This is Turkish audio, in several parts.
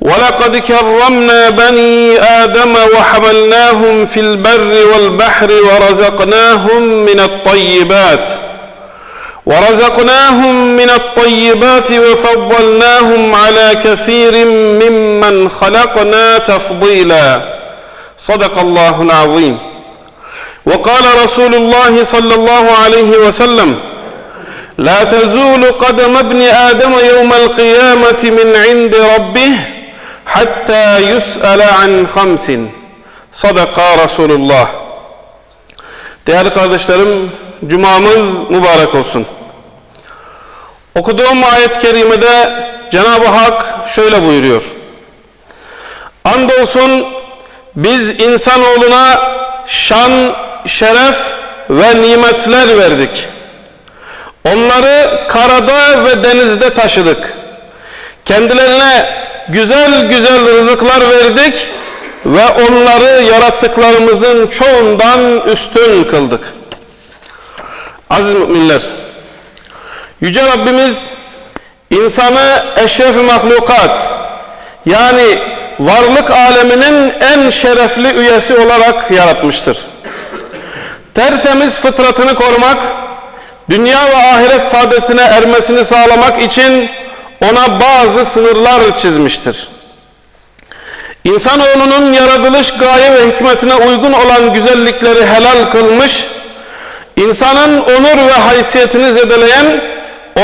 ولقد كرمنا بني آدم وحملناهم في البر والبحر ورزقناهم من الطيبات ورزقناهم من الطيبات وفضلناهم على كثير ممن خلقنا تفضيلا. صدق الله العظيم. وقال رسول الله صلى الله عليه وسلم لا تزول قدم ابن آدم يوم القيامة من عند ربه hatta yus'ale an hamsin. Sadaka Resulullah. Değerli kardeşlerim, cumamız mübarek olsun. Okuduğum ayet-i kerimede Cenab-ı Hak şöyle buyuruyor. Andolsun biz insanoğluna şan, şeref ve nimetler verdik. Onları karada ve denizde taşıdık. Kendilerine güzel güzel rızıklar verdik ve onları yarattıklarımızın çoğundan üstün kıldık. Aziz müminler, Yüce Rabbimiz insanı eşref mahlukat yani varlık aleminin en şerefli üyesi olarak yaratmıştır. Tertemiz fıtratını korumak, dünya ve ahiret saadetine ermesini sağlamak için ona bazı sınırlar çizmiştir. İnsanoğlunun yaratılış gaye ve hikmetine uygun olan güzellikleri helal kılmış, insanın onur ve haysiyetini zedeleyen,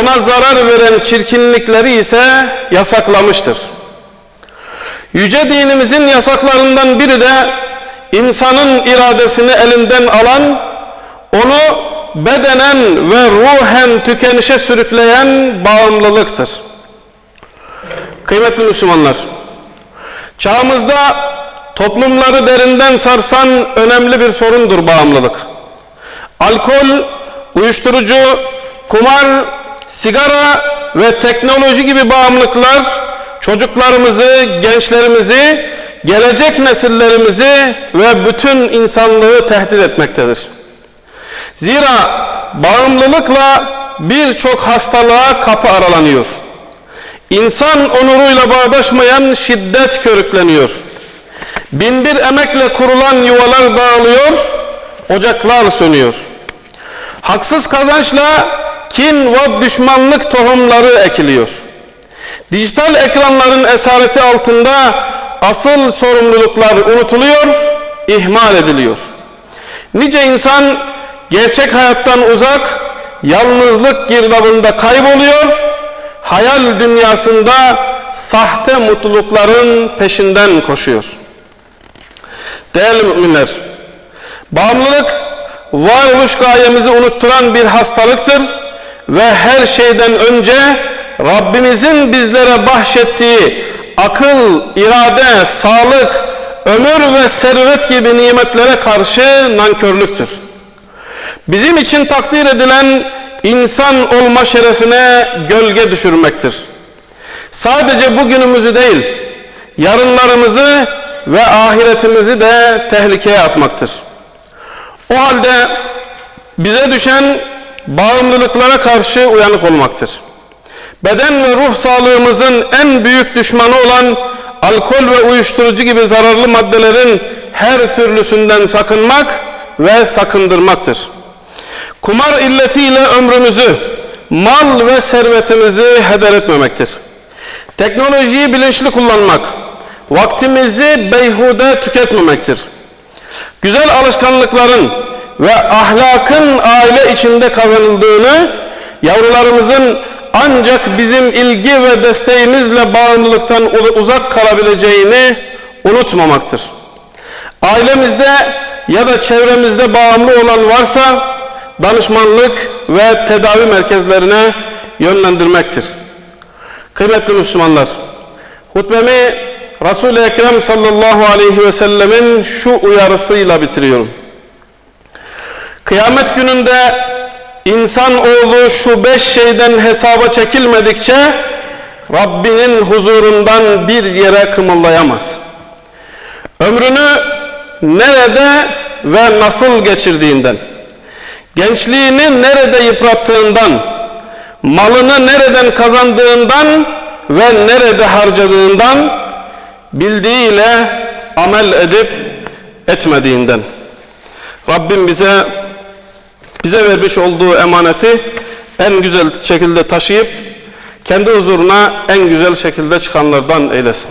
ona zarar veren çirkinlikleri ise yasaklamıştır. Yüce dinimizin yasaklarından biri de insanın iradesini elinden alan, onu bedenen ve ruhen tükenişe sürükleyen bağımlılıktır. Kıymetli Müslümanlar, çağımızda toplumları derinden sarsan önemli bir sorundur bağımlılık. Alkol, uyuşturucu, kumar, sigara ve teknoloji gibi bağımlılıklar çocuklarımızı, gençlerimizi, gelecek nesillerimizi ve bütün insanlığı tehdit etmektedir. Zira bağımlılıkla birçok hastalığa kapı aralanıyor. İnsan onuruyla bağdaşmayan şiddet körükleniyor. Binbir emekle kurulan yuvalar dağılıyor, ocaklar sönüyor. Haksız kazançla kin ve düşmanlık tohumları ekiliyor. Dijital ekranların esareti altında asıl sorumluluklar unutuluyor, ihmal ediliyor. Nice insan gerçek hayattan uzak, yalnızlık girdabında kayboluyor, hayal dünyasında sahte mutlulukların peşinden koşuyor. Değerli müminler, bağımlılık varoluş gayemizi unutturan bir hastalıktır ve her şeyden önce Rabbimizin bizlere bahşettiği akıl, irade, sağlık, ömür ve servet gibi nimetlere karşı nankörlüktür. Bizim için takdir edilen insan olma şerefine gölge düşürmektir. Sadece bugünümüzü değil, yarınlarımızı ve ahiretimizi de tehlikeye atmaktır. O halde bize düşen bağımlılıklara karşı uyanık olmaktır. Beden ve ruh sağlığımızın en büyük düşmanı olan alkol ve uyuşturucu gibi zararlı maddelerin her türlüsünden sakınmak ve sakındırmaktır. Kumar illetiyle ömrümüzü, mal ve servetimizi heder etmemektir. Teknolojiyi bilinçli kullanmak, vaktimizi beyhude tüketmemektir. güzel alışkanlıkların ve ahlakın aile içinde kazanıldığını, yavrularımızın ancak bizim ilgi ve desteğimizle bağımlılıktan uzak kalabileceğini unutmamaktır. Ailemizde ya da çevremizde bağımlı olan varsa danışmanlık ve tedavi merkezlerine yönlendirmektir. Kıymetli Müslümanlar, hutbemi Resul-i Ekrem sallallahu aleyhi ve sellemin şu uyarısıyla bitiriyorum. Kıyamet gününde insan oğlu şu beş şeyden hesaba çekilmedikçe Rabbinin huzurundan bir yere kımıldayamaz. Ömrünü nerede ve nasıl geçirdiğinden, gençliğini nerede yıprattığından, malını nereden kazandığından ve nerede harcadığından, bildiğiyle amel edip etmediğinden. Rabbim bize bize vermiş olduğu emaneti en güzel şekilde taşıyıp kendi huzuruna en güzel şekilde çıkanlardan eylesin.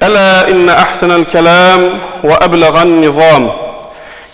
Ela inne ahsenel kelam ve eblegan nizam.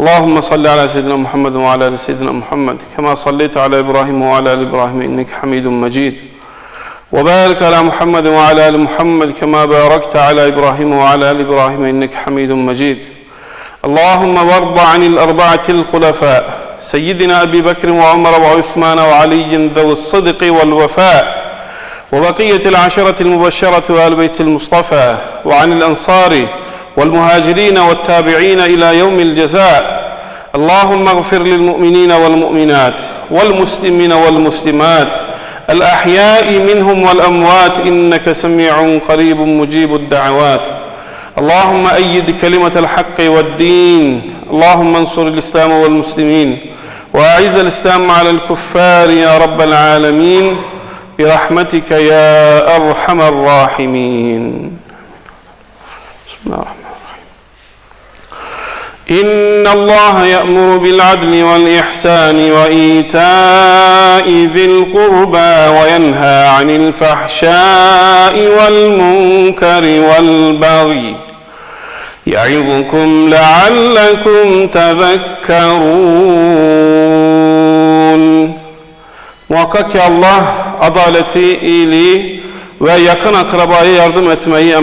اللهم صل على سيدنا محمد وعلى آل سيدنا محمد كما صليت على إبراهيم وعلى آل إبراهيم إنك حميد مجيد. وبارك على محمد وعلى آل محمد كما باركت على إبراهيم وعلى آل إبراهيم إنك حميد مجيد. اللهم وارض عن الأربعة الخلفاء سيدنا أبي بكر وعمر وعثمان وعلي ذوي الصدق والوفاء وبقية العشرة المبشرة وآل بيت المصطفى وعن الأنصار والمهاجرين والتابعين إلى يوم الجزاء. اللهم اغفر للمؤمنين والمؤمنات والمسلمين والمسلمات. الأحياء منهم والأموات إنك سميع قريب مجيب الدعوات. اللهم أيد كلمة الحق والدين. اللهم انصر الإسلام والمسلمين. وأعز الإسلام على الكفار يا رب العالمين. برحمتك يا أرحم الراحمين. بسم الله إن الله يأمر بالعدل والإحسان وإيتاء ذي القربى وينهى عن الفحشاء والمنكر والبغي يعظكم لعلكم تذكرون. Muhakkak ki Allah adaleti, iyiliği ve yakın akrabaya yardım etmeyi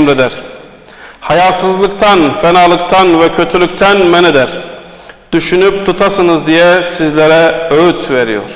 hayasızlıktan, fenalıktan ve kötülükten men eder. Düşünüp tutasınız diye sizlere öğüt veriyor.